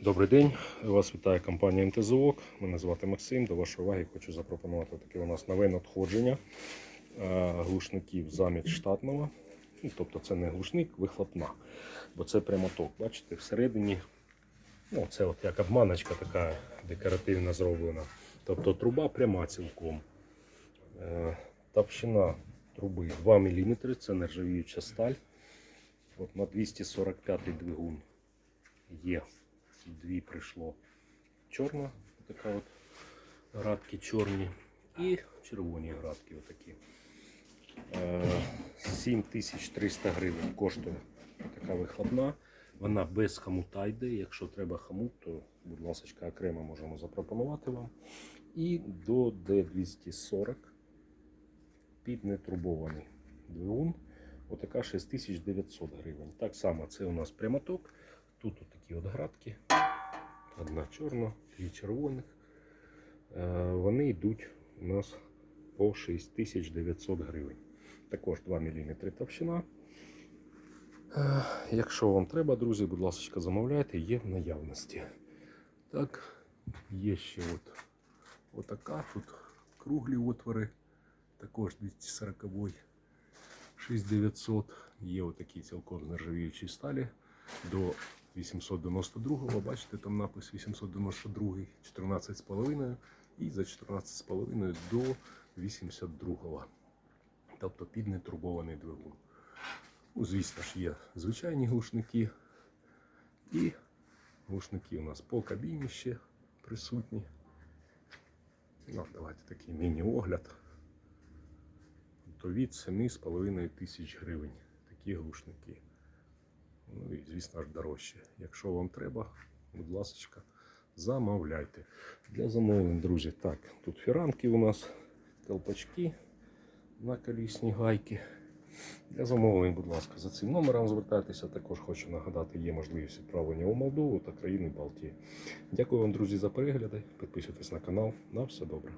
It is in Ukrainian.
Добрий день, вас вітає компанія МТЗОК. Мене звати Максим. До вашої уваги хочу запропонувати таке у нас нове надходження е, глушників замість штатного. Ну, тобто це не глушник, вихлопна, бо це прямоток. Бачите, всередині ну, це от як обманочка така декоративна зроблена. Тобто труба пряма цілком. Е, Товщина труби 2 мм, це нержавіюча сталь. От на 245 двигун є. Дві прийшло чорна, така от градки чорні і червоні градки отакі. Е, 7300 гривень коштує така вихлопна. Вона без хомута йде. Якщо треба хомут, то, будь ласка, окремо можемо запропонувати вам. І до D240 під нетрубований двигун. Отака 6900 гривень. Так само це у нас прямоток. Тут такі от градки. Одна чорна, дві червоних. Е, Вони йдуть у нас по 6900 гривень. Також 2 мм товщина. Е, Якщо вам треба, друзі, будь ласка, замовляйте, є в наявності. Так, є ще от отака тут круглі отвори. Також 240 6900. Є отакі цілком з нержавіючої сталі до 892 бачите, там напис 892, 14,5 і за 14,5 до 82-го. Тобто під нетурбований двигун. Ну, звісно ж, є звичайні глушники. І глушники у нас по кабіні ще присутні. Ну, давайте такий міні-огляд. То від 7,5 тисяч гривень такі глушники. Ну і, звісно ж, дорожче. Якщо вам треба, будь ласка, замовляйте. Для замовлень, друзі, так, тут фіранки у нас, колпачки на колісні гайки. Для замовлень, будь ласка, за цим номером звертайтеся. Також хочу нагадати, є можливість відправлення у Молдову та країни Балтії. Дякую вам, друзі, за перегляди. Підписуйтесь на канал. На все добре.